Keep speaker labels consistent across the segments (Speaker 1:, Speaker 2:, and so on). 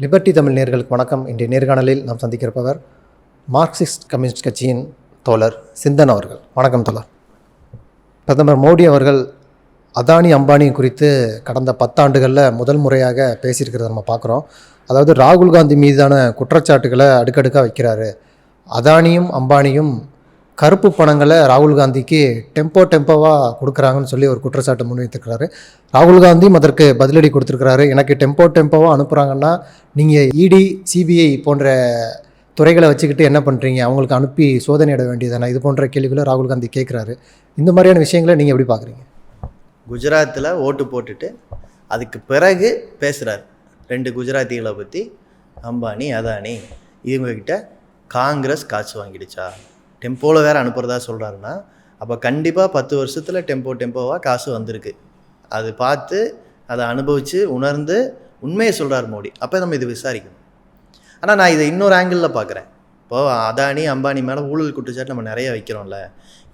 Speaker 1: Liberty Tamil நேர்களுக்கு வணக்கம். இன்றைய நேர்காணலில் நாம் சந்திக்கிறப்பவர் மார்க்சிஸ்ட் கம்யூனிஸ்ட் கட்சியின் தோழர் சிந்தன் அவர்கள். வணக்கம் தோழர். பிரதமர் மோடி அவர்கள் அதானி அம்பானி குறித்து கடந்த பத்தாண்டுகளில் முதல் முறையாக பேசியிருக்கிறத நம்ம பார்க்குறோம். அதாவது ராகுல் காந்தி மீதான குற்றச்சாட்டுகளை அடுக்கடுக்காக வைக்கிறாரு. அதானியும் அம்பானியும் கருப்பு பணங்களை ராகுல் காந்திக்கு டெம்போ டெம்போவாக கொடுக்குறாங்கன்னு சொல்லி ஒரு குற்றச்சாட்டு முன்வைத்திருக்கிறாரு. ராகுல் காந்தியும் அதற்கு பதிலடி கொடுத்துருக்கிறாரு. எனக்கு டெம்போ டெம்போவாக அனுப்புகிறாங்கன்னா நீங்கள் இடி சிபிஐ போன்ற துறைகளை வச்சுக்கிட்டு என்ன பண்ணுறீங்க அவங்களுக்கு அனுப்பி சோதனையிட வேண்டியதானே இது போன்ற கேள்விகளை ராகுல் காந்தி கேட்குறாரு. இந்த மாதிரியான விஷயங்களை நீங்கள் எப்படி பார்க்குறீங்க?
Speaker 2: குஜராத்தில் ஓட்டு போட்டுட்டு அதுக்கு பிறகு பேசுகிறார் ரெண்டு குஜராத்திகளை பற்றி அம்பானி அதானி இவங்கக்கிட்ட காங்கிரஸ் காசு வாங்கிடுச்சா? டெம்போவில் வேறு அனுப்புகிறதா சொல்கிறாருன்னா அப்போ கண்டிப்பாக பத்து வருஷத்தில் டெம்போ டெம்போவாக காசு வந்திருக்கு. அது பார்த்து அதை அனுபவித்து உணர்ந்து உண்மையை சொல்கிறார் மோடி. அப்போ நம்ம இது விசாரிக்கணும். ஆனால் நான் இதை இன்னொரு ஆங்கிளில் பார்க்குறேன். இப்போது அதானி அம்பானி மேலே ஊழல் குற்றச்சாட்டு நம்ம நிறைய வைக்கிறோம்ல.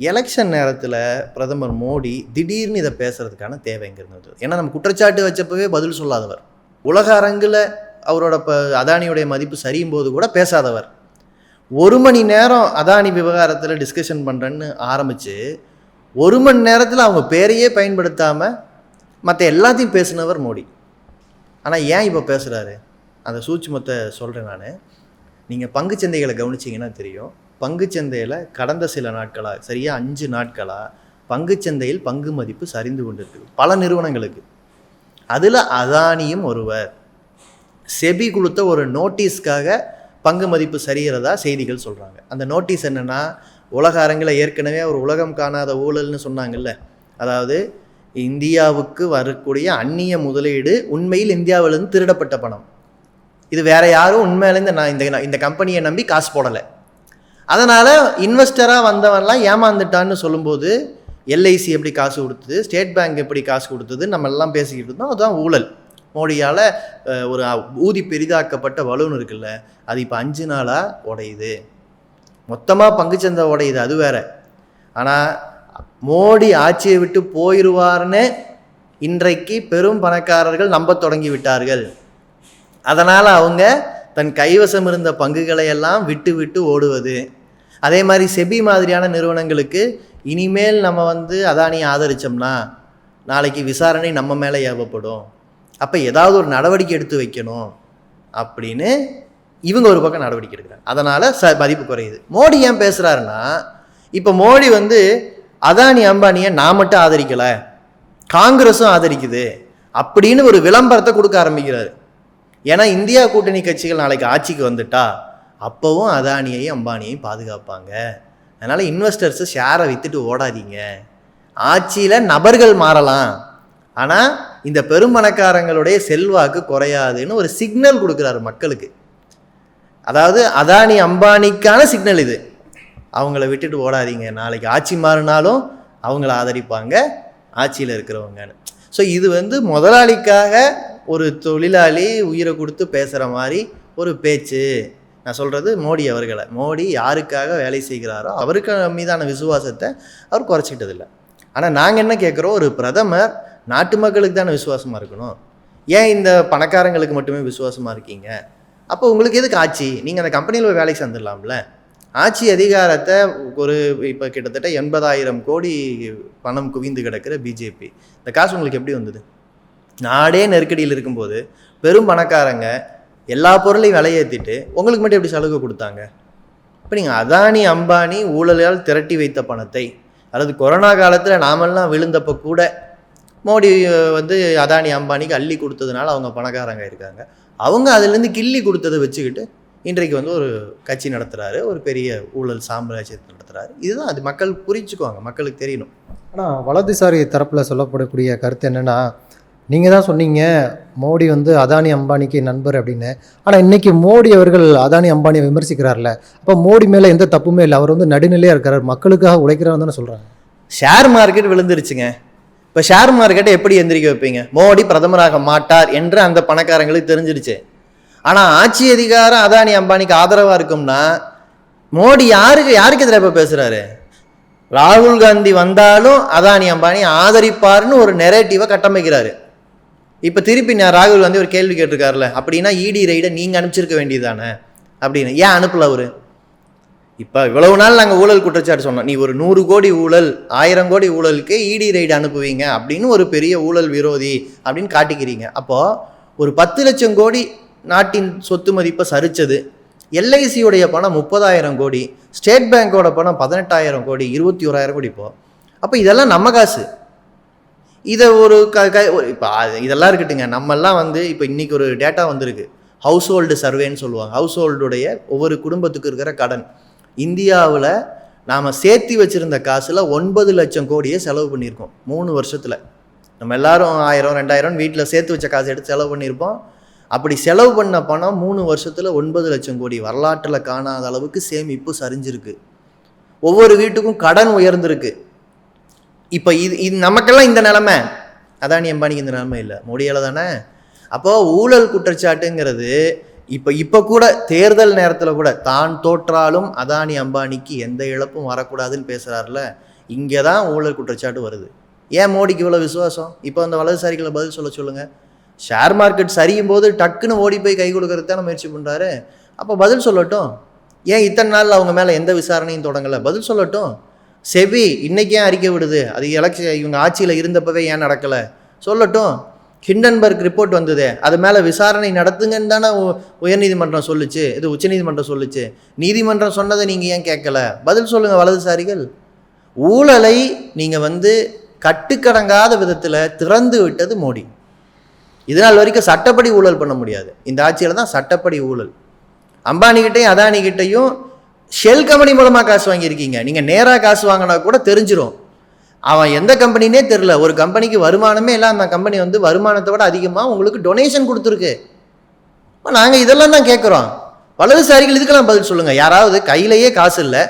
Speaker 2: எலெக்ஷன் நேரத்தில் பிரதமர் மோடி திடீர்னு இதை பேசுகிறதுக்கான தேவைங்கிறது ஏன்னா நம்ம குற்றச்சாட்டு வச்சப்பவே பதில் சொல்லாதவர். உலக அரங்கில் அவரோட இப்போ அதானியுடைய மதிப்பு சரியும் போது கூட பேசாதவர். ஒரு மணி நேரம் அதானி விவகாரத்தில் டிஸ்கஷன் பண்ணுறேன்னு ஆரம்பித்து ஒரு மணி நேரத்தில் அவங்க பேரையே பயன்படுத்தாமல் மற்ற எல்லாத்தையும் பேசினவர் மோடி. ஆனால் ஏன் இப்போ பேசுகிறாரு அந்த சூட்சுமத்தை சொல்கிறேன் நான். நீங்கள் பங்குச்சந்தைகளை கவனிச்சிங்கன்னா தெரியும். பங்குச்சந்தையில் கடந்த சில நாட்களாக சரியாக அஞ்சு நாட்களாக பங்குச்சந்தையில் பங்கு மதிப்பு சரிந்து கொண்டிருக்கு. பல நிறுவனங்களுக்கு. அதில் அதானியும் ஒருவர். செபி கொடுத்த ஒரு நோட்டீஸ்க்காக பங்கு மதிப்பு சரிகிறதா செய்திகள் சொல்கிறாங்க அந்த நோட்டீஸ் என்னென்னா உலக அரங்கில் ஏற்கனவே ஒரு உலகம் காணாத ஊழல்னு சொன்னாங்கல்ல. அதாவது இந்தியாவுக்கு வரக்கூடிய அந்நிய முதலீடு உண்மையில் இந்தியாவிலிருந்து திருடப்பட்ட பணம். இது வேற யாரும் உண்மையிலேருந்து நான் இந்த இந்த கம்பெனியை நம்பி காசு போடலை. அதனால் இன்வெஸ்டராக வந்தவன்லாம் ஏமாந்துட்டான்னு சொல்லும்போது எல்ஐசி எப்படி காசு கொடுத்தது ஸ்டேட் பேங்க் எப்படி காசு கொடுத்தது நம்ம எல்லாம் பேசிக்கிட்டு இருந்தோம். அதுதான் ஊழல். மோடியால் ஒரு ஊதி பெரிதாக்கப்பட்ட வலுன்னு இருக்குல்ல அது இப்போ அஞ்சு நாளாக உடையுது. மொத்தமாக பங்குச்சந்தை உடையுது அது வேற. ஆனால் மோடி ஆட்சியை விட்டு போயிடுவார்னு இன்றைக்கு பெரும் பணக்காரர்கள் நம்ப தொடங்கி விட்டார்கள். அதனால் அவங்க தன் கைவசம் இருந்த பங்குகளை எல்லாம் விட்டு விட்டு ஓடுவது. அதே மாதிரி செபி மாதிரியான நிறுவனங்களுக்கு இனிமேல் நம்ம வந்து அதானியை ஆதரித்தோம்னா நாளைக்கு விசாரணை நம்ம மேலே ஏவப்படும். அப்போ ஏதாவது ஒரு நடவடிக்கை எடுத்து வைக்கணும் அப்படின்னு இவங்க ஒரு பக்கம் நடவடிக்கை எடுக்கிறாங்க. அதனால் ச மதிப்பு குறையுது. மோடி ஏன் பேசுகிறாருன்னா இப்போ மோடி வந்து அதானி அம்பானியை நான் மட்டும் ஆதரிக்கலை. காங்கிரஸும் ஆதரிக்குது. அப்படின்னு ஒரு விளம்பரத்தை கொடுக்க ஆரம்பிக்கிறாரு. ஏன்னா இந்தியா கூட்டணி கட்சிகள் நாளைக்கு ஆட்சிக்கு வந்துட்டா அப்போவும் அதானியையும் அம்பானியையும் பாதுகாப்பாங்க. அதனால் இன்வெஸ்டர்ஸு ஷேரை விற்றுட்டு ஓடாதீங்க. ஆட்சியில் நபர்கள் மாறலாம். ஆனால் இந்த பெரும்பணக்காரங்களுடைய செல்வாக்கு குறையாதுன்னு ஒரு சிக்னல் கொடுக்குறாரு மக்களுக்கு. அதாவது அதானி அம்பானிக்கான சிக்னல் இது. அவங்கள விட்டுட்டு ஓடாதீங்க. நாளைக்கு ஆட்சி மாறினாலும் அவங்கள ஆதரிப்பாங்க. ஆட்சியில் இருக்கிறவங்கன்னு. ஸோ இது வந்து முதலாளிக்காக ஒரு தொழிலாளி உயிரை கொடுத்து பேசுகிற மாதிரி ஒரு பேச்சு. நான் சொல்கிறது மோடி அவர்களை. மோடி யாருக்காக வேலை செய்கிறாரோ அவருக்கு மீதான விசுவாசத்தை அவர் குறைச்சிக்கிட்டதில்லை. ஆனால் நாங்கள் என்ன கேட்குறோம் ஒரு பிரதமர் நாட்டு மக்களுக்கு தானே விசுவாசமாக இருக்கணும்? ஏன் இந்த பணக்காரங்களுக்கு மட்டுமே விசுவாசமாக இருக்கீங்க? அப்போ உங்களுக்கு எதுக்கு ஆட்சி? நீங்கள் அந்த கம்பெனியில் போய் வேலைக்கு சேர்ந்துடலாம்ல. ஆட்சி அதிகாரத்தை ஒரு இப்போ கிட்டத்தட்ட எண்பதாயிரம் கோடி பணம் குவிந்து கிடக்கிற பிஜேபி இந்த காசு உங்களுக்கு எப்படி வந்தது? நாடே நெருக்கடியில் இருக்கும்போது பெரும் பணக்காரங்க எல்லா பொருளையும் விலையேற்றிட்டு உங்களுக்கு மட்டும் எப்படி சலுகை கொடுத்தாங்க? இப்போ நீங்கள் அதானி அம்பானி ஊழலால் திரட்டி வைத்த பணத்தை அல்லது கொரோனா காலத்தில் நாமெல்லாம் விழுந்தப்போ கூட மோடி வந்து அதானி அம்பானிக்கு அள்ளி கொடுத்ததுனால அவங்க பணக்காரங்க இருக்காங்க அவங்க அதுலேருந்து கிள்ளி கொடுத்ததை வச்சுக்கிட்டு இன்றைக்கு வந்து ஒரு கட்சி நடத்துகிறாரு ஒரு பெரிய ஊழல் சாம்ராஜ்யத்தை நடத்துகிறாரு இதுதான் அது மக்கள் புரிஞ்சுக்குவாங்க மக்களுக்கு தெரியணும்.
Speaker 1: ஆனால் வலதுசாரி தரப்பில் சொல்லப்படக்கூடிய கருத்து என்னென்னா நீங்கள் தான் சொன்னீங்க மோடி வந்து அதானி அம்பானிக்கு நண்பர் அப்படின்னு. ஆனால் இன்னைக்கு மோடி அவர்கள் அதானி அம்பானியை விமர்சிக்கிறார்ல அப்போ மோடி மேலே எந்த தப்புமே இல்லை. அவர் வந்து நடுநிலையாக இருக்கிறார் மக்களுக்காக உழைக்கிறார் தானே சொல்கிறாங்க
Speaker 2: ஷேர் மார்க்கெட் விழுந்துருச்சுங்க. இப்போ ஷேர் மார்க்கெட்டை எப்படி எந்திரிக்க வைப்பீங்க? மோடி பிரதமராக மாட்டார் என்று அந்த பணக்காரங்களுக்கு தெரிஞ்சிருச்சு ஆனால் ஆட்சி அதிகாரம் அதானி அம்பானிக்கு ஆதரவாக இருக்கும்னா மோடி யாருக்கு யாருக்கு எதிராக இப்போ பேசுகிறாரு ராகுல் காந்தி வந்தாலும் அதானி அம்பானி ஆதரிப்பார்னு ஒரு நெரேட்டிவை கட்டமைக்கிறாரு. இப்போ திருப்பி நான் ராகுல் காந்தி ஒரு கேள்வி கேட்டிருக்காருல அப்படின்னா இடி ரைடை நீங்கள் அனுப்பிச்சிருக்க வேண்டியதானே அப்படின்னு. ஏன் அனுப்பல அவரு? இப்போ இவ்வளவு நாள் நாங்கள் ஊழல் குற்றச்சாட்டு சொன்னோம். நீ ஒரு நூறு கோடி ஊழல் ஆயிரம் கோடி ஊழலுக்கு இடி ரைடு அனுப்புவீங்க அப்படின்னு ஒரு பெரிய ஊழல் விரோதி அப்படின்னு காட்டிக்கிறீங்க. அப்போது ஒரு பத்து லட்சம் கோடி நாட்டின் சொத்து மதிப்பை சரிச்சது. எல்ஐசியுடைய பணம் முப்பதாயிரம் கோடி ஸ்டேட் பேங்க்கோட பணம் பதினெட்டாயிரம் கோடி இருபத்தி ஓராயிரம் கோடி இப்போ. அப்போ இதெல்லாம் நம்ம காசு. இதை ஒரு க க இப்போ இதெல்லாம் இருக்கட்டுங்க. நம்மெல்லாம் வந்து இப்போ இன்றைக்கி ஒரு டேட்டா வந்திருக்கு. ஹவுஸ் ஹோல்டு சர்வேன்னு சொல்லுவாங்க. ஹவுஸ் ஹோல்டுடைய ஒவ்வொரு குடும்பத்துக்கு இருக்கிற கடன். இந்தியாவில் நாம் சேர்த்து வச்சுருந்த காசில் ஒன்பது லட்சம் கோடியை செலவு பண்ணியிருக்கோம். மூணு வருஷத்தில். நம்ம எல்லாரும் ஆயிரம் ரெண்டாயிரம் வீட்டில் சேர்த்து வச்ச காசு எடுத்து செலவு பண்ணியிருப்போம். அப்படி செலவு பண்ண பணம் மூணு வருஷத்தில் ஒன்பது லட்சம் கோடி. வரலாற்றில் காணாத அளவுக்கு சேமிப்பு சரிஞ்சிருக்கு. ஒவ்வொரு வீட்டுக்கும் கடன் உயர்ந்திருக்கு. இப்போ இது இது நமக்கெல்லாம் இந்த நிலமை. அதானி அம்பானிக்கு இந்த நிலமை இல்லை. முடியலை தானே. அப்போது ஊழல் குற்றச்சாட்டுங்கிறது இப்போ இப்போ கூட தேர்தல் நேரத்தில் கூட தான் தோற்றாலும் அதானி அம்பானிக்கு எந்த இழப்பும் வரக்கூடாதுன்னு பேசுகிறாருல இங்கே தான் ஊழல் குற்றச்சாட்டு வருது. ஏன் மோடிக்கு இவ்வளோ விசுவாசம்? இப்போ அந்த வலதுசாரிகளை பதில் சொல்ல சொல்லுங்கள் ஷேர் மார்க்கெட் சரியும் போது டக்குன்னு ஓடி போய் கை கொடுக்கறது தானே முயற்சி பண்ணுறாரு அப்போ பதில் சொல்லட்டும். ஏன் இத்தனை நாள் அவங்க மேலே எந்த விசாரணையும் தொடங்கலை? பதில் சொல்லட்டும். செவி இன்றைக்கே அறிக்கை விடுது? அது எலெக்ஷன் இவங்க ஆட்சியில் இருந்தப்பவே ஏன் நடக்கலை? சொல்லட்டும். ஹிண்டன்பர்க் ரிப்போர்ட் வந்ததே. அது மேலே விசாரணை நடத்துங்கன்னு தானே உயர்நீதிமன்றம் சொல்லுச்சு. இது உச்சநீதிமன்றம் சொல்லுச்சு. நீதிமன்றம் சொன்னதை நீங்கள் ஏன் கேட்கல? பதில் சொல்லுங்கள் வலதுசாரிகள். ஊழலை நீங்கள் வந்து கட்டுக்கடங்காத விதத்தில் திறந்து விட்டது மோடி. இதனால் வரைக்கும் சட்டப்படி ஊழல் பண்ண முடியாது. இந்த ஆட்சியில் தான் சட்டப்படி ஊழல். அம்பானிகிட்டையும் அதானிகிட்டையும் ஷெல் கம்பெனி மூலமாக காசு வாங்கியிருக்கீங்க. நீங்கள் நேராக காசு வாங்கினா கூட தெரிஞ்சிரும். அவன் எந்த கம்பெனினே தெரில ஒரு கம்பெனிக்கு வருமானமே இல்லை அந்த கம்பெனி வந்து வருமானத்தை விட அதிகமாக உங்களுக்கு டொனேஷன் கொடுத்துருக்கு. இப்போ நாங்கள் இதெல்லாம் தான் கேட்குறோம் வலதுசாரிகள் இதுக்கெல்லாம் பதில் சொல்லுங்கள் யாராவது கையிலேயே காசு இல்லை.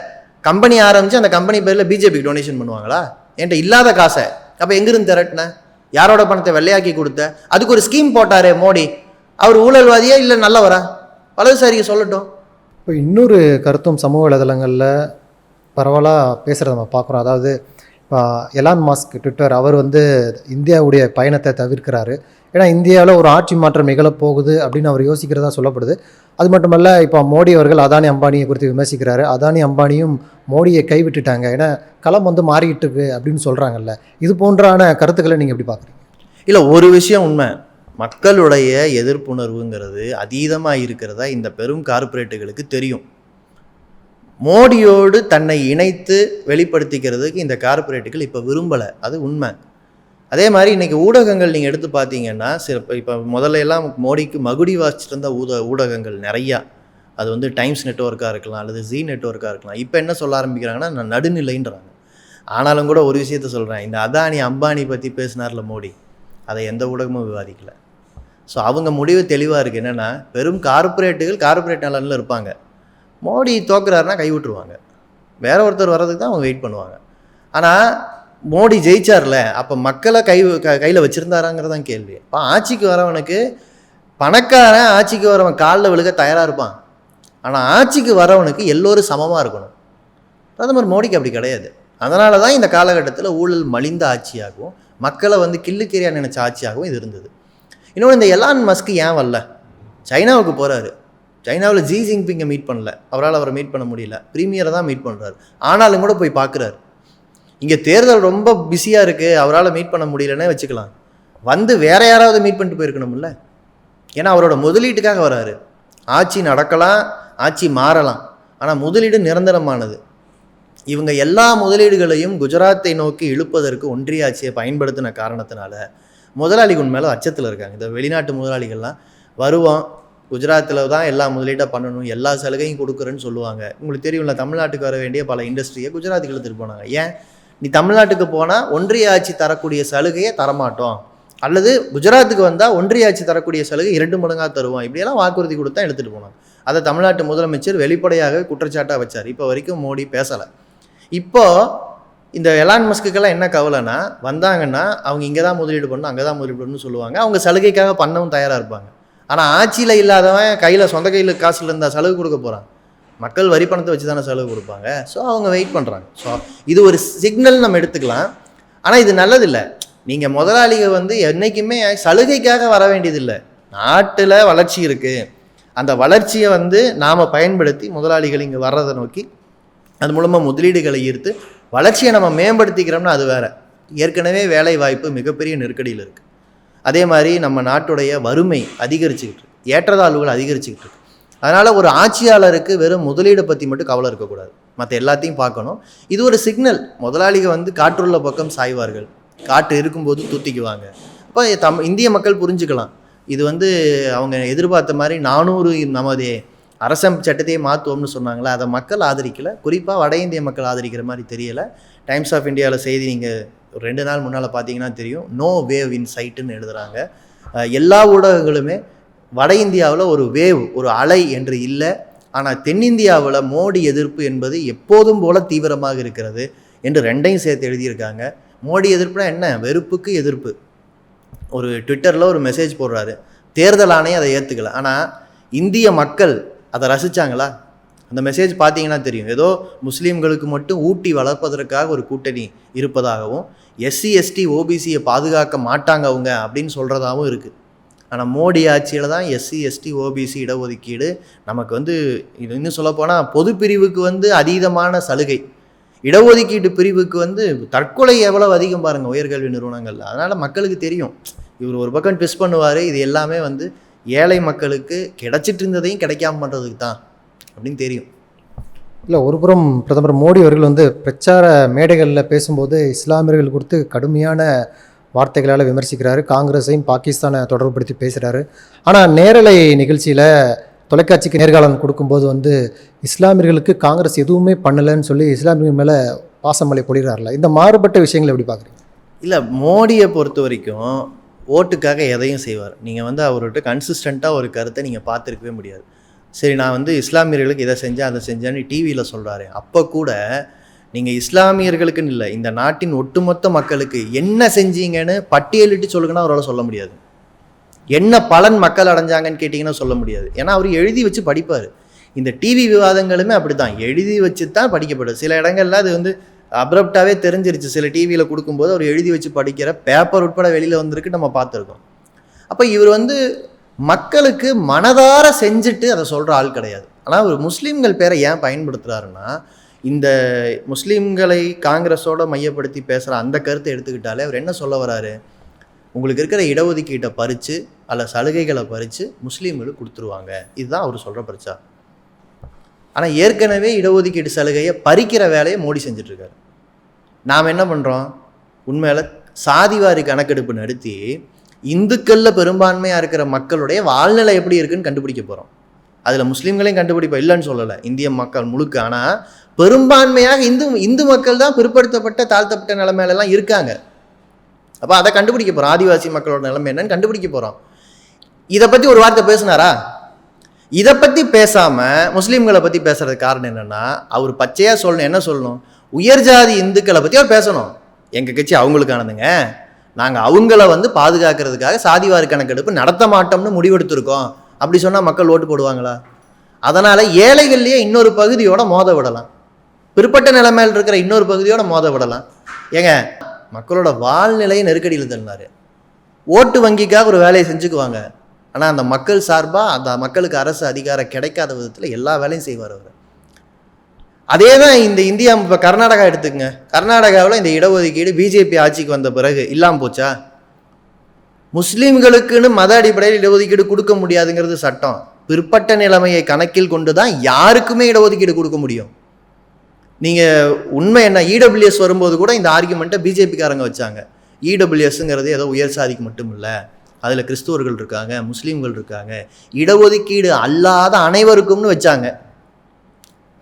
Speaker 2: கம்பெனி ஆரம்பித்து அந்த கம்பெனி பேரில் பிஜேபிக்கு டொனேஷன் பண்ணுவாங்களா? என்கிட்ட இல்லாத காசை. அப்போ எங்கிருந்து திரட்டின? யாரோட பணத்தை வெள்ளையாக்கி கொடுத்த? அதுக்கு ஒரு ஸ்கீம் போட்டாரே மோடி. அவர் ஊழல்வாதியா இல்லை நல்லவரா? வலதுசாரிக்கு சொல்லட்டும்.
Speaker 1: இப்போ இன்னொரு கருத்தும் சமூக வலைதளங்களில் பரவலாக பேசுகிறத நம்ம பார்க்குறோம் அதாவது எலான் மாஸ்க் ட்விட்டர் அவர் வந்து இந்தியாவுடைய பயணத்தை தவிர்க்கிறாரு. ஏன்னா இந்தியாவில் ஒரு ஆட்சி மாற்றம் நிகழப்போகுது அப்படின்னு அவர் யோசிக்கிறதா சொல்லப்படுது. அது மட்டுமல்ல இப்போ மோடி அவர்கள் அதானி அம்பானியை குறித்து விமர்சிக்கிறாரு. அதானி அம்பானியும் மோடியை கைவிட்டுட்டாங்க. ஏன்னா களம் வந்து மாறிக்கிட்டு இருக்கு அப்படின்னு சொல்கிறாங்கல்ல இது போன்றான கருத்துக்களை நீங்கள் எப்படி பார்க்குறீங்க
Speaker 2: இல்லை ஒரு விஷயம் உண்மை. மக்களுடைய எதிர்ப்புணர்வுங்கிறது அதீதமாக இருக்கிறதா இந்த பெரும் கார்ப்பரேட்டுகளுக்கு தெரியும். மோடியோடு தன்னை இணைத்து வெளிப்படுத்திக்கிறதுக்கு இந்த கார்ப்பரேட்டுகள் இப்போ விரும்பலை. அது உண்மை. அதே மாதிரி இன்றைக்கி ஊடகங்கள் நீங்கள் எடுத்து பார்த்தீங்கன்னா சில இப்போ முதல்ல எல்லாம் மோடிக்கு மகுடி வாசிச்சிட்டு இருந்த ஊட ஊடகங்கள் நிறையா. அது வந்து டைம்ஸ் நெட்வொர்க்காக இருக்கலாம் அல்லது ஜி நெட்ஒர்க்காக இருக்கலாம். இப்போ என்ன சொல்ல ஆரம்பிக்கிறாங்கன்னா நான் நடுநிலைன்றாங்க. ஆனாலும் கூட ஒரு விஷயத்த சொல்கிறேன் இந்த அதானி அம்பானி பற்றி பேசினார்ல மோடி அதை எந்த ஊடகமும் விவாதிக்கலை. ஸோ அவங்க முடிவு தெளிவாக இருக்குது என்னென்னா பெரும் கார்ப்பரேட்டுகள் கார்ப்பரேட் நலனில் இருப்பாங்க. மோடி தோக்குறாருன்னா கை விட்டுருவாங்க. வேற ஒருத்தர் வர்றதுக்கு தான் அவங்க வெயிட் பண்ணுவாங்க. ஆனால் மோடி ஜெயிச்சார்ல அப்போ மக்களை கை க கையில் வச்சுருந்தாராங்கிறது தான் கேள்வி. அப்போ ஆட்சிக்கு வரவனுக்கு பணக்காரன் ஆட்சிக்கு வரவன் காலில் விழுக தயாராக இருப்பான். ஆனால் ஆட்சிக்கு வரவனுக்கு எல்லோரும் சமமாக இருக்கணும். பிரதமர் மோடிக்கு அப்படி கிடையாது. அதனால தான் இந்த காலகட்டத்தில் ஊழல் மலிந்த ஆட்சியாகவும் மக்களை வந்து கிள்ளுக்கீரையாக நினைச்ச ஆட்சியாகவும் இது இருந்தது. இன்னொன்று இந்த எலான் மஸ்க்கு ஏன் வரல? சைனாவுக்கு போகிறாரு சைனாவில் ஜி ஜின்பிங்கை மீட் பண்ணல. அவரால் அவரை மீட் பண்ண முடியல. ப்ரீமியரை தான் மீட் பண்ணுறாரு ஆனாலும் கூட போய் பார்க்குறாரு. இங்கே தேர்தல் ரொம்ப பிஸியாக இருக்குது அவரால் மீட் பண்ண முடியலன்னே வச்சுக்கலாம். வந்து வேற யாராவது மீட் பண்ணிட்டு போயிருக்கணும்ல? ஏன்னா அவரோட முதலீட்டுக்காக வராரு. ஆட்சி நடக்கலாம் ஆட்சி மாறலாம். ஆனால் முதலீடு நிரந்தரமானது. இவங்க எல்லா முதலீடுகளையும் குஜராத்தை நோக்கி இழுப்பதற்கு ஒன்றிய ஆட்சியை பயன்படுத்தின காரணத்தினால முதலாளிகள் மேலே அச்சத்தில் இருக்காங்க. இந்த வெளிநாட்டு முதலாளிகள்லாம் வருவோம் குஜராத்தில் தான் எல்லா முதலீட்டாக பண்ணணும் எல்லா சலுகையும் கொடுக்குறேன்னு சொல்லுவாங்க. உங்களுக்கு தெரியும்ல தமிழ்நாட்டுக்கு வர வேண்டிய பல இண்டஸ்ட்ரியை குஜராத்துக்கு எடுத்துகிட்டு போனாங்க. ஏன்? நீ தமிழ்நாட்டுக்கு போனால் ஒன்றிய ஆட்சி தரக்கூடிய சலுகையை தரமாட்டோம். அல்லது குஜராத்துக்கு வந்தால் ஒன்றிய ஆட்சி தரக்கூடிய சலுகை இரண்டு மடங்காக தருவோம். இப்படியெல்லாம் வாக்குறுதி கொடுத்தா எடுத்துகிட்டு போனாங்க. அதை தமிழ்நாட்டு முதலமைச்சர் வெளிப்படையாக குற்றச்சாட்டாக வச்சார். இப்போ வரைக்கும் மோடி பேசலை. இப்போ இந்த எலான் மஸ்க்குக்கெல்லாம் என்ன கவலைன்னா வந்தாங்கன்னா அவங்க இங்கே தான் முதலீடு பண்ணணும் அங்கே தான் முதலீடு பண்ணணும்னு சொல்லுவாங்க. அவங்க சலுகைக்காக பண்ணவும் தயாராக இருப்பாங்க. ஆனால் ஆட்சியில் இல்லாதவன் கையில் சொந்த கையில் காசுல இருந்தால் செலவு கொடுக்க போகிறான் மக்கள் வரி பணத்தை வச்சு தானே செலவு கொடுப்பாங்க. ஸோ அவங்க வெயிட் பண்ணுறாங்க ஸோ இது ஒரு சிக்னல் நம்ம எடுத்துக்கலாம். ஆனால் இது நல்லதில்லை. நீங்கள் முதலாளிகள் வந்து என்றைக்குமே சலுகைக்காக வர வேண்டியதில்லை. நாட்டில் வளர்ச்சி இருக்குது அந்த வளர்ச்சியை வந்து நாம் பயன்படுத்தி முதலாளிகள் இங்கே வர்றதை நோக்கி அது மூலமாக முதலீடுகளை ஈர்த்து வளர்ச்சியை நம்ம மேம்படுத்திக்கிறோம்னா அது வேறு. ஏற்கனவே வேலை வாய்ப்பு மிகப்பெரிய நெருக்கடியில் இருக்குது அதே மாதிரி நம்ம நாட்டுடைய வறுமை அதிகரிச்சுக்கிட்டு இருக்கு. ஏற்றத்தாழ்வுகள் அதிகரிச்சுக்கிட்டு இருக்கு. அதனால் ஒரு ஆட்சியாளருக்கு வெறும் முதலீடை பற்றி மட்டும் கவலை இருக்கக்கூடாது. மற்ற எல்லாத்தையும் பார்க்கணும். இது ஒரு சிக்னல் முதலாளிகள் வந்து காற்றுள்ள பக்கம் சாய்வார்கள். காற்று இருக்கும்போது தூத்திக்குவாங்க. இப்போ தம் இந்திய மக்கள் புரிஞ்சுக்கலாம். இது வந்து அவங்க எதிர்பார்த்த மாதிரி நானூறு நமது அரசம் சட்டத்தையே மாற்றுவோம்னு சொன்னாங்களே அதை மக்கள் ஆதரிக்கலை. குறிப்பாக வட இந்திய மக்கள் ஆதரிக்கிற மாதிரி தெரியலை. டைம்ஸ் ஆஃப் இந்தியாவில் செய்தி நீங்கள் ரெண்டு நாள் முன்னால் பார்த்தீங்கன்னா தெரியும். நோ வேவ் இன் சைட்டுன்னு எழுதுறாங்க. எல்லா ஊடகங்களுமே வட இந்தியாவில் ஒரு வேவ் ஒரு அலை என்று இல்லை. ஆனால் தென்னிந்தியாவில் மோடி எதிர்ப்பு என்பது எப்போதும் போல தீவிரமாக இருக்கிறது என்று ரெண்டையும் சேர்த்து எழுதியிருக்காங்க. மோடி எதிர்ப்புனா என்ன? வெறுப்புக்கு எதிர்ப்பு. ஒரு ட்விட்டரில் ஒரு மெசேஜ் போடுறாரு. தேர்தல் ஆணையம் அதை ஏற்றுக்கல ஆனால் இந்திய மக்கள் அதை ரசிச்சாங்களா? அந்த மெசேஜ் பார்த்தீங்கன்னா தெரியும். ஏதோ முஸ்லீம்களுக்கு மட்டும் ஊட்டி வளர்ப்பதற்காக ஒரு கூட்டணி இருப்பதாகவும் எஸ்சி எஸ்டி ஓபிசியை பாதுகாக்க மாட்டாங்க அவங்க அப்படின்னு சொல்கிறதாகவும் இருக்குது ஆனால் மோடி ஆட்சியில் தான் எஸ்சி எஸ்டி ஓபிசி இடஒதுக்கீடு நமக்கு வந்து இது இன்னும் சொல்லப்போனால் பொது பிரிவுக்கு வந்து அதீதமான சலுகை. இடஒதுக்கீட்டு பிரிவுக்கு வந்து தற்கொலை எவ்வளவு அதிகம் பாருங்கள் உயர்கல்வி நிறுவனங்களில். அதனால் மக்களுக்கு தெரியும். இவர் ஒரு பக்கம் ட்விஸ்ட் பண்ணுவார் இது எல்லாமே வந்து ஏழை மக்களுக்கு கிடைச்சிட்டு இருந்ததையும் கிடைக்காம பண்ணுறதுக்கு தான் அப்படின்னு தெரியும்.
Speaker 1: இல்லை ஒருபுறம் பிரதமர் மோடி அவர்கள் வந்து பிரச்சார மேடைகளில் பேசும்போது இஸ்லாமியர்கள் கொடுத்து கடுமையான வார்த்தைகளால் விமர்சிக்கிறாரு. காங்கிரஸையும் பாகிஸ்தானை தொடர்புபடுத்தி பேசுகிறாரு ஆனால் நேரலை நிகழ்ச்சியில் தொலைக்காட்சிக்கு நேர்காணல் கொடுக்கும்போது வந்து இஸ்லாமியர்களுக்கு காங்கிரஸ் எதுவுமே பண்ணலைன்னு சொல்லி இஸ்லாமியர்கள் மேலே பாசமலை பொழிகிறார்ல இந்த மாறுபட்ட விஷயங்களை எப்படி பார்க்குறீங்க
Speaker 2: இல்லை மோடியை பொறுத்த வரைக்கும் ஓட்டுக்காக எதையும் செய்வார். நீங்கள் வந்து அவர்கிட்ட கன்சிஸ்டண்ட்டாக ஒரு கருத்தை நீங்கள் பார்த்துருக்கவே முடியாது. சரி நான் வந்து இஸ்லாமியர்களுக்கு இதை செஞ்சேன் அதை செஞ்சேன்னு டிவியில் சொல்கிறாரு அப்போ கூட நீங்கள் இஸ்லாமியர்களுக்குன்னு இல்லை இந்த நாட்டின் ஒட்டுமொத்த மக்களுக்கு என்ன செஞ்சீங்கன்னு பட்டியலிட்டு சொல்லுங்கன்னா அவரால் சொல்ல முடியாது. என்ன பலன் மக்கள் அடைஞ்சாங்கன்னு கேட்டிங்கன்னா சொல்ல முடியாது. ஏன்னா அவர் எழுதி வச்சு படிப்பார். இந்த டிவி விவாதங்களுமே அப்படி தான் எழுதி வச்சு தான் படிக்கப்படும் சில இடங்கள்ல அது வந்து அப்ரப்டாகவே தெரிஞ்சிருச்சு. சில டிவியில் கொடுக்கும்போது அவர் எழுதி வச்சு படிக்கிற பேப்பர் உட்பட வெளியில் வந்திருக்கு நம்ம பார்த்துருக்கோம். அப்போ இவர் வந்து மக்களுக்கு மனதார செஞ்சுட்டு அதை சொல்கிற ஆள் கிடையாது. ஆனால் ஒரு முஸ்லீம்கள் பேரை ஏன் பயன்படுத்துகிறாருன்னா இந்த முஸ்லீம்களை காங்கிரஸோட மையப்படுத்தி பேசுகிற அந்த கருத்தை எடுத்துக்கிட்டாலே அவர் என்ன சொல்ல வராரு? உங்களுக்கு இருக்கிற இடஒதுக்கீட்டை பறித்து அல்ல சலுகைகளை பறித்து முஸ்லீம்களுக்கு கொடுத்துருவாங்க. இதுதான் அவர் சொல்கிற பிரச்சா ஆனால் ஏற்கனவே இடஒதுக்கீட்டு சலுகையை பறிக்கிற வேலையை மோடி செஞ்சிட்ருக்காரு. நாம் என்ன பண்ணுறோம் உண்மையில் சாதிவாரி கணக்கெடுப்பு நடத்தி இந்துக்களில் பெரும்பான்மையாக இருக்கிற மக்களுடைய வாழ்நிலை எப்படி இருக்குன்னு கண்டுபிடிக்க போகிறோம் அதில் முஸ்லீம்களையும் கண்டுபிடிப்போம். இல்லைன்னு சொல்லலை. இந்திய மக்கள் முழுக்க. ஆனால் பெரும்பான்மையாக இந்து இந்து மக்கள் தான் பிற்படுத்தப்பட்ட தாழ்த்தப்பட்ட நிலைமையிலலாம் இருக்காங்க. அப்போ அதை கண்டுபிடிக்க போகிறோம் ஆதிவாசி மக்களோட நிலைமை என்னன்னு கண்டுபிடிக்க போகிறோம் இதை பற்றி ஒரு வார்த்தை பேசினாரா? இதை பற்றி பேசாமல் முஸ்லீம்களை பற்றி பேசுறதுக்கு காரணம் என்னென்னா அவர் பச்சையாக சொல்லணும். என்ன சொல்லணும்? உயர் ஜாதி இந்துக்களை பற்றி அவர் பேசணும். எங்கள் கட்சி அவங்களுக்கானதுங்க. நாங்கள் அவங்கள வந்து பாதுகாக்கிறதுக்காக சாதிவாரி கணக்கெடுப்பு நடத்த மாட்டோம்னு முடிவெடுத்திருக்கோம். அப்படி சொன்னால் மக்கள் ஓட்டு போடுவாங்களா? அதனால் ஏழைகள்லேயே இன்னொரு பகுதியோட மோத விடலாம். பிற்பட்ட நிலைமையில் இருக்கிற இன்னொரு பகுதியோட மோத விடலாம். ஏங்க மக்களோட வாழ்நிலையை நெருக்கடியில் தள்ளினார். ஓட்டு வங்கிக்காக ஒரு வேலையை செஞ்சுக்குவாங்க. ஆனால் அந்த மக்கள் சார்பாக அந்த மக்களுக்கு அரசு அதிகாரம் கிடைக்காத விதத்தில் எல்லா வேலையும் செய்வார் அவர். அதே தான் இந்த இந்தியா இப்போ கர்நாடகா எடுத்துக்கங்க. கர்நாடகாவில் இந்த இடஒதுக்கீடு பிஜேபி ஆட்சிக்கு வந்த பிறகு இல்லாமல் போச்சா? முஸ்லீம்களுக்குன்னு மத அடிப்படையில் இடஒதுக்கீடு கொடுக்க முடியாதுங்கிறது சட்டம். பிற்பட்ட நிலைமையை கணக்கில் கொண்டு தான் யாருக்குமே இடஒதுக்கீடு கொடுக்க முடியும். நீங்கள் உண்மை என்ன இடபிள்யூஎஸ் வரும்போது கூட இந்த ஆர்குமெண்ட்டை பிஜேபிக்காரங்க வச்சாங்க. இடபிள்யூஎஸ்ங்கிறது ஏதோ உயர் சாதிக்கு மட்டும் இல்லை அதில் கிறிஸ்துவர்கள் இருக்காங்க முஸ்லீம்கள் இருக்காங்க. இடஒதுக்கீடு அல்லாத அனைவருக்கும்னு வச்சாங்க.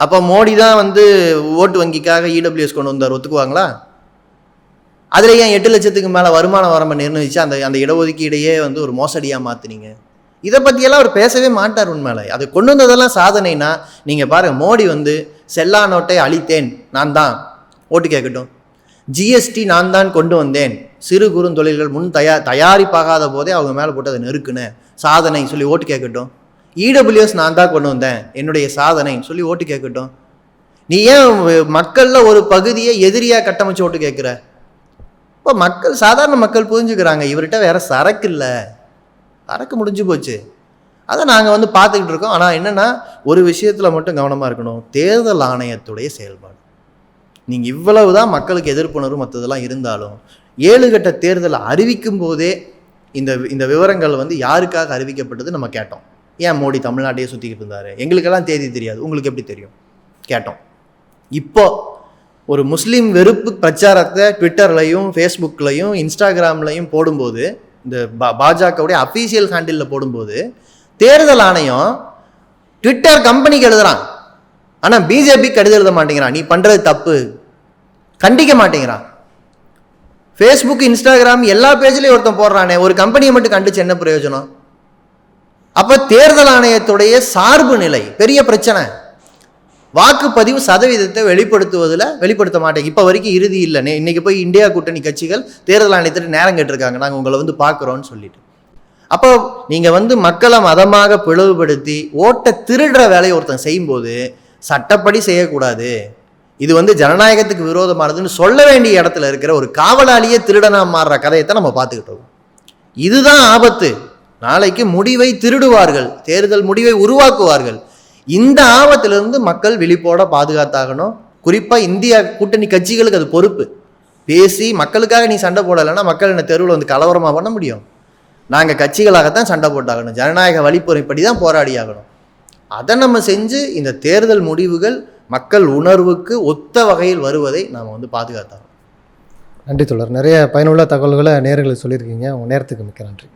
Speaker 2: அப்போ மோடி தான் வந்து ஓட்டு வங்கிக்காக இடபிள்யூஎஸ் கொண்டு வந்தார். ஒத்துக்குவாங்களா? அதில் ஏன் எட்டு லட்சத்துக்கு மேலே வருமான வரம்பை நிர்ணயிச்சு அந்த அந்த இடஒதுக்கீடையே வந்து ஒரு மோசடியாக மாற்றுனீங்க இதை பற்றியெல்லாம் அவர் பேசவே மாட்டார் உண்மையில. அது கொண்டு வந்ததெல்லாம் சாதனைனா நீங்கள் பாருங்கள் மோடி வந்து செல்லா நோட்டை அழித்தேன் நான் தான். ஓட்டு கேட்கட்டும். ஜிஎஸ்டி நான் தான் கொண்டு வந்தேன். சிறு குறுந்தொழில்கள் முன் தயா தயாரிப்பாகாத போதே அவங்க மேலே போட்டு அதை நெருக்குனேன் சாதனை சொல்லி ஓட்டு கேட்கட்டும். இடபிள்யூஎஸ் நான் தான் கொண்டு வந்தேன். என்னுடைய சாதனைன்னு சொல்லி ஓட்டு கேட்கட்டும். நீ ஏன் மக்களில் ஒரு பகுதியை எதிரியாக கட்டமைச்சு ஓட்டு கேட்குற? இப்போ மக்கள் சாதாரண மக்கள் புரிஞ்சுக்கிறாங்க. இவர்கிட்ட வேற சரக்கு இல்லை. சரக்கு முடிஞ்சு போச்சு. அதை நாங்கள் வந்து பார்த்துக்கிட்டு இருக்கோம். ஆனால் என்னென்னா ஒரு விஷயத்தில் மட்டும் கவனமாக இருக்கணும். தேர்தல் ஆணையத்துடைய செயல்பாடு. நீங்கள் இவ்வளவு தான் மக்களுக்கு எதிர்ப்புணர்வு மற்றதெல்லாம் இருந்தாலும் ஏழு கட்ட தேர்தலை அறிவிக்கும் போதே இந்த இந்த விவரங்கள் வந்து யாருக்காக அறிவிக்கப்பட்டது நம்ம கேட்டோம். ஏன் மோடி தமிழ்நாட்டையே சுற்றிக்கிட்டு இருந்தார்? எங்களுக்கெல்லாம் தேதி தெரியாது. உங்களுக்கு எப்படி தெரியும்? கேட்டோம். இப்போ ஒரு முஸ்லீம் வெறுப்பு பிரச்சாரத்தை ட்விட்டர்லையும் ஃபேஸ்புக்லையும் இன்ஸ்டாகிராம்லையும் போடும்போது இந்த பா பாஜகவுடைய அஃபீஷியல் ஹேண்டிலில் போடும்போது தேர்தல் ஆணையம் ட்விட்டர் கம்பெனிக்கு எழுதுறான் ஆனால் பிஜேபிக்கு கடிதம் எழுத மாட்டேங்கிறான். நீ பண்ணுறது தப்பு. கண்டிக்க மாட்டேங்கிறான். ஃபேஸ்புக் இன்ஸ்டாகிராம் எல்லா பேஜ்லேயும் ஒருத்தன் போடுறானே. ஒரு கம்பெனியை மட்டும் கண்டிச்சு என்ன பிரயோஜனம்? அப்போ தேர்தல் ஆணையத்துடைய சார்பு நிலை பெரிய பிரச்சனை. வாக்குப்பதிவு சதவீதத்தை வெளிப்படுத்துவதில் வெளிப்படுத்த மாட்டேங்க. இப்போ வரைக்கும் இறுதி இல்லை. இன்றைக்கி போய் இந்தியா கூட்டணி கட்சிகள் தேர்தல் ஆணையத்தில் நேரம் கேட்டிருக்காங்க. நாங்கள் உங்களை வந்து பார்க்குறோன்னு சொல்லிட்டு. அப்போ நீங்கள் வந்து மக்களை மதமாக பிளவுபடுத்தி ஓட்டை திருடுற வேலையை ஒருத்தன் செய்யும்போது சட்டப்படி செய்யக்கூடாது. இது வந்து ஜனநாயகத்துக்கு விரோதமானதுன்னு சொல்ல வேண்டிய இடத்துல இருக்கிற ஒரு காவலாளியே திருடனா மாறுற கதையத்தை நம்ம பார்த்துக்கிட்டு இருக்கோம். இதுதான் ஆபத்து. நாளைக்கு முடிவை திருடுவார்கள் தேர்தல் முடிவை உருவாக்குவார்கள். இந்த ஆபத்திலிருந்து மக்கள் விழிப்போட பாதுகாத்தாகணும். குறிப்பாக இந்தியா கூட்டணி கட்சிகளுக்கு அது பொறுப்பு. பேசி மக்களுக்காக நீ சண்டை போடலைன்னா மக்கள் என்ன தெருவில் வந்து கலவரமாக பண்ண முடியும்? நாங்கள் கட்சிகளாகத்தான் சண்டை போட்டாகணும். ஜனநாயக வழிப்புறைப்படி தான் போராடி ஆகணும் அதை நம்ம செஞ்சு இந்த தேர்தல் முடிவுகள் மக்கள் உணர்வுக்கு ஒத்த வகையில் வருவதை நாம் வந்து பாதுகாத்தாகணும்.
Speaker 1: நன்றி தொடர் நிறைய பயனுள்ள தகவல்களை நேர்களை சொல்லியிருக்கீங்க. உங்கள் நேரத்துக்கு மிக்க நன்றி.